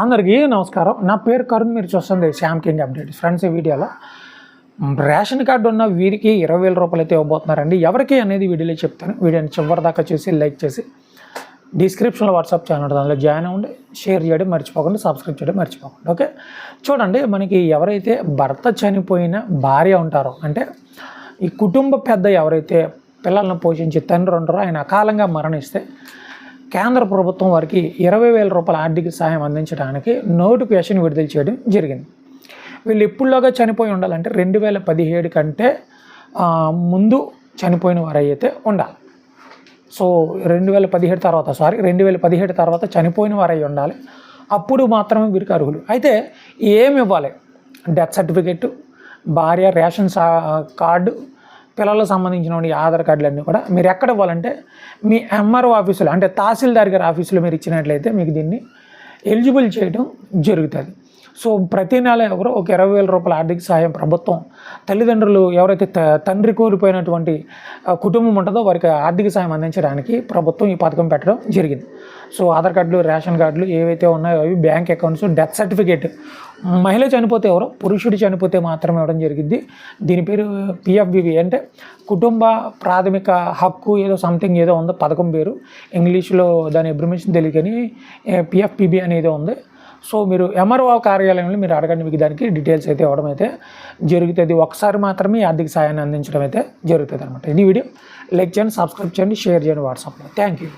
అందరికీ నమస్కారం. నా పేరు కరుణ్ మీరు చూస్తుంది శ్యామ్ కింగ్ అప్డేట్. ఫ్రెండ్స్ ఈ వీడియోలో రేషన్ కార్డు ఉన్న వీరికి ఇరవై వేల రూపాయలు అయితే ఇవ్వబోతున్నారండి. ఎవరికి అనేది వీడియోలో చెప్తాను. వీడియోని చివరి దాకా చూసి లైక్ చేసి డిస్క్రిప్షన్లో వాట్సాప్ ఛానల్ దానిలో అందులో జాయిన్ అవ్వండి షేర్ చేయడం మర్చిపోకండి సబ్స్క్రైబ్ చేయడం మర్చిపోకండి. ఓకే? చూడండి మనకి ఎవరైతే భర్త చనిపోయిన భార్య ఉంటారో అంటే ఈ కుటుంబ పెద్ద ఎవరైతే పిల్లలను పోషించే తండ్రి ఉంటారో ఆయన అకాలంగా మరణిస్తే కేంద్ర ప్రభుత్వం వారికి ఇరవై వేల రూపాయల ఆర్థిక సహాయం అందించడానికి నోటిఫికేషన్ విడుదల చేయడం జరిగింది. వీళ్ళు ఎప్పుడులోగా చనిపోయి ఉండాలంటే రెండు వేల పదిహేడు కంటే ముందు చనిపోయిన వారు అయితే ఉండాలి. సో రెండు వేల పదిహేడు తర్వాత సారీ రెండు వేల పదిహేడు తర్వాత చనిపోయిన వారు ఉండాలి. అప్పుడు మాత్రమే వీరికి అర్హులు. అయితే ఏమి ఇవ్వాలి? డెత్ సర్టిఫికెట్ భార్య రేషన్ సా కార్డు పిల్లలకు సంబంధించిన ఆధార్ కార్డులన్నీ కూడా మీరు ఎక్కడ ఇవ్వాలంటే మీ ఎంఆర్ఓ ఆఫీసులో అంటే తహసీల్దార్ గారి ఆఫీసులో మీరు ఇచ్చినట్లయితే మీకు దీన్ని ఎలిజిబుల్ చేయడం జరుగుతుంది. సో ప్రతి నెల ఎవరో ఒక ఇరవై వేల రూపాయల ఆర్థిక సహాయం ప్రభుత్వం తల్లిదండ్రులు ఎవరైతే త- తండ్రి కోల్పోయినటువంటి కుటుంబం ఉంటుందో వారికి ఆర్థిక సాయం అందించడానికి ప్రభుత్వం ఈ పథకం పెట్టడం జరిగింది. సో ఆధార్ కార్డులు రేషన్ కార్డులు ఏవైతే ఉన్నాయో అవి బ్యాంక్ అకౌంట్స్ డెత్ సర్టిఫికేట్. మహిళ చనిపోతే ఎవరో పురుషుడు చనిపోతే మాత్రమే ఇవ్వడం జరిగింది. దీని పేరు పిఎఫ్బివి అంటే కుటుంబ ప్రాథమిక హక్కు ఏదో సంథింగ్ ఏదో ఉందో పథకం పేరు. ఇంగ్లీష్లో దాని అబ్రిమేషన్ తెలియదు కానీ పిఎఫ్పిబి అనేది ఉంది. సో మీరు ఎంఆర్ఓ కార్యాలయంలో మీరు అడగండి మీకు దానికి డీటెయిల్స్ అయితే ఇవ్వడం అయితే జరుగుతుంది. ఒకసారి మాత్రమే ఆర్థిక సాయాన్ని అందించడం అయితే జరుగుతుంది అనమాట ఇది వీడియో లైక్ చేయండి సబ్స్క్రైబ్ చేయండి షేర్ చేయండి వాట్సాప్లో. Thank you